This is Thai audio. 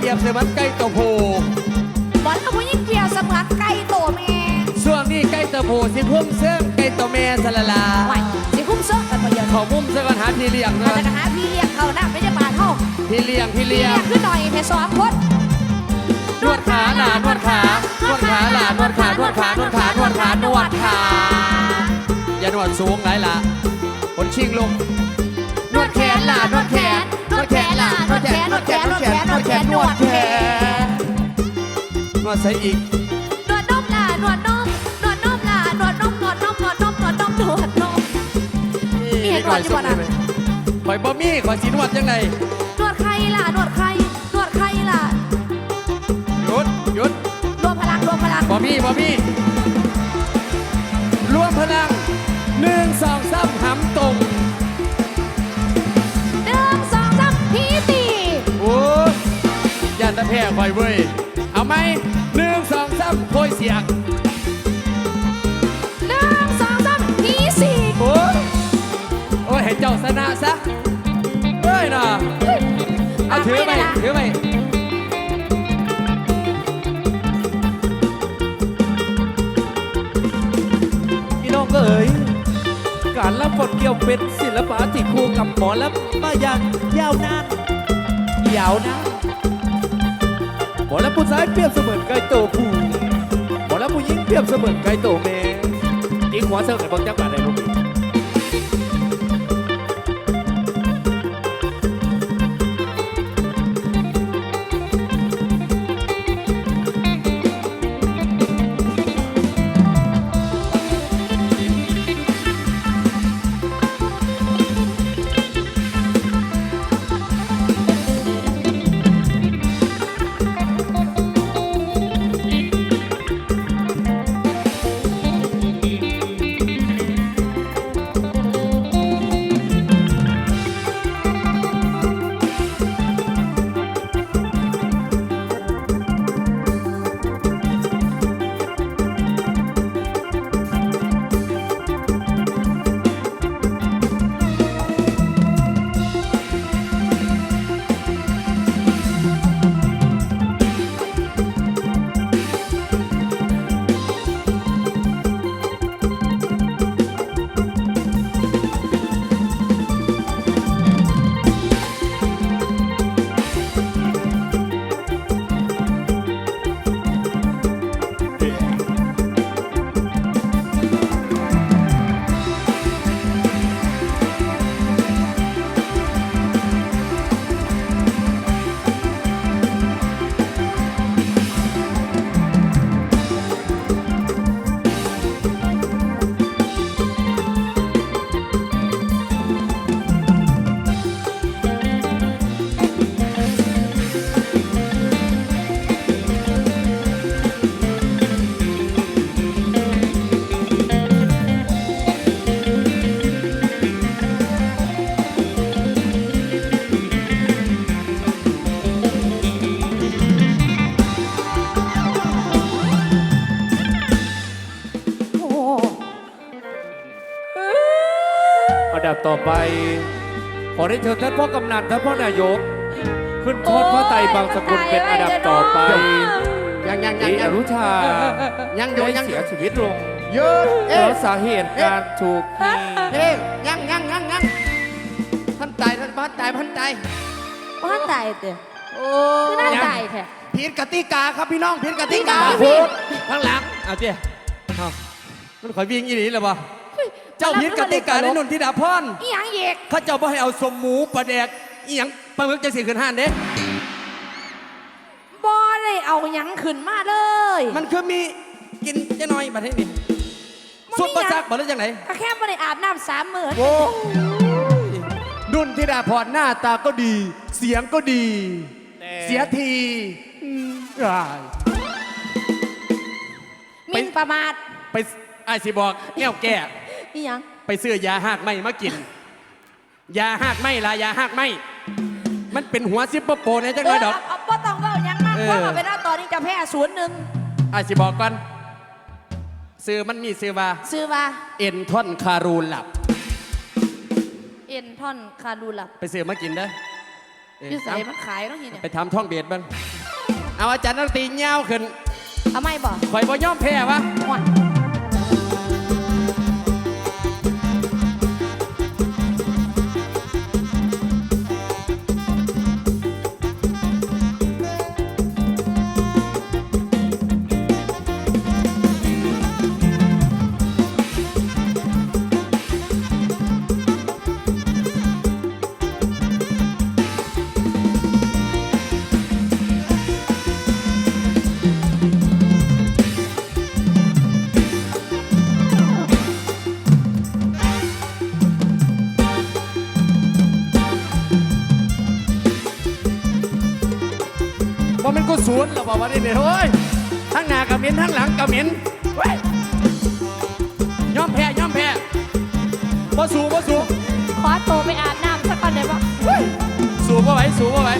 เปรียบเสมือนไก่ตัวผู้บอลกับผู้หญิงเกี่ยวเสมือนไก่โตแม่ช่วงนี้ไก่ตัวผู้สิพุ่มเสื่องไก่ตัวแม่สละลาไหวสิคุ้มเสื้อกันมาเยอะขอมุมซะก่อนหาพี่เลี้ยงเรานะจะหาพี่เลี้ยงเขาหน้าไม่ได้บาดเท่าพี่เลี้ยงพี่พี่เลี้เลี้ยยงงขึ้นหน่อยแค่สองคนนวดขาหลานวดขานวดขาหลานวดขานวดขานวดขานวดขานวดขาอย่านวดสูงไหลละคนชิงลงนวดแขนหลานนวดแข นวดใส่อีกนวดนมล่ะหนวดนมหนวดนมล่ะหนวดนมหนวดนมหนวดนมหนวดนมนวดนมมีเห็นนวดอยู่บ่น่ะข่อยบ่มีข่อยสินวดยังไงหนวดใครล่ะหนวดใครนวดใครล่ะหยุดหยุดรวมพลังรวมพลังบ่มีบ่มีรวมพลังหนึ่งสองสามหำตรงหนึ่งสองสามทีตีโอ้ยย่านตะแพ้ข่อยเว้ยเอาไหม สียงหนึ่งสองสามทีสี่โอ้ยโอ้ยให้เจ้าชนะซะเฮ้ยน่ะเอาถือไปถือไปพี่น้องเอ๋ยการรับบทเกี่ยวเป็นศิลปะที่คู่กับหมอและมาอย่างยาวนานยาวนานหมอและผู้ชายเปรียบเสมือนไก่โตผู้หมอและ ผู้หญิงเปรียบเสมือนไก่โตแม่อีกหัวเสิร์ฟในบางจังหวัดในลูก อันดับต่อไปขอได้เชิญท่านพ่อกำนันท่านพ่อนายก ขึ้นโทษพระไตรบางสกุลเป็นอันดับต่อไปยังยังยังดียัองรุชายังอยู่ได้ยังเสียชีวิตลงหยุดเพเอ๊ะราะสาเหตุการถูกยิงเอ๊ะยังยังยังยังท่านตายท่านบ้านตายพันตายบ้านตายเด้อโอ้คือน่าตายแท้ผิดกติกาครับพี่น้องผิดกติกาผิดข้างหลังเอาเจ้เอามันขอยวิ่งอีหลีเลยบ่ เจ้าผิดกติกาในนนทิดาพรอีหยังเอกเขาเจ้าบ่ให้เอาสมหมูปลาแดกอีหยังปลาหมึกจะสิขึ้นห้านเด้บอได้เอาหยังขึ้นมาเลยมันคือมีกินจะน้อยบัดนี้นี่มันมีสุดประหยังจักษ์บ่หรือจังไหนก็แค่บ่ได้อาบน้ำสามมื้อโอ้ยนุ่นธิดาพรหน้าตาก็ดี เสียงก็ดีแต่เสียทีอืมอ้ายหมินประมาทไปไอ้ายสิบอกแก้วแก่ อีหยังไปซื้อยาหักไหมมากิน ยาหักไหมล่ะยาหักไหมมันเป็นหัวซิปเปอร์โปรนะจังเลยดอกเเอาบ่ต้องเว้าหยังมากเออ ว่าเอาไปแล้วตอนนี้จะแพ้ศูนย์หนึ่งไอ้ายสิบอกก่อนซื้อมันมีซื้อว่าซื้อว่าเอ็นทอนคารูนหลับ เอ็นท่อนคารูลับไปซื้อมากินเด้อเอ้ยอยู่ใส่มันขายเนาะเฮียเนี่ยไปทำท่องเบียดมันเอาอาจารย์นักดนตรีเงาวขึ้นเอาไม่บอกข่อยบ่ยอมแพ้วะหวาน ก็สวนหรอบอกว่านี่เนี่ยโอ้ยทั้งหน้ากระเหม็นทั้งหลังกระเหม็นเว้ยยอมแพ้ยอมแพ้บ่สู้บ่สู้ขอตัวไปอาบน้ำสักก่อนได้ปะสู้บ่ไหวสู้บ่ไหว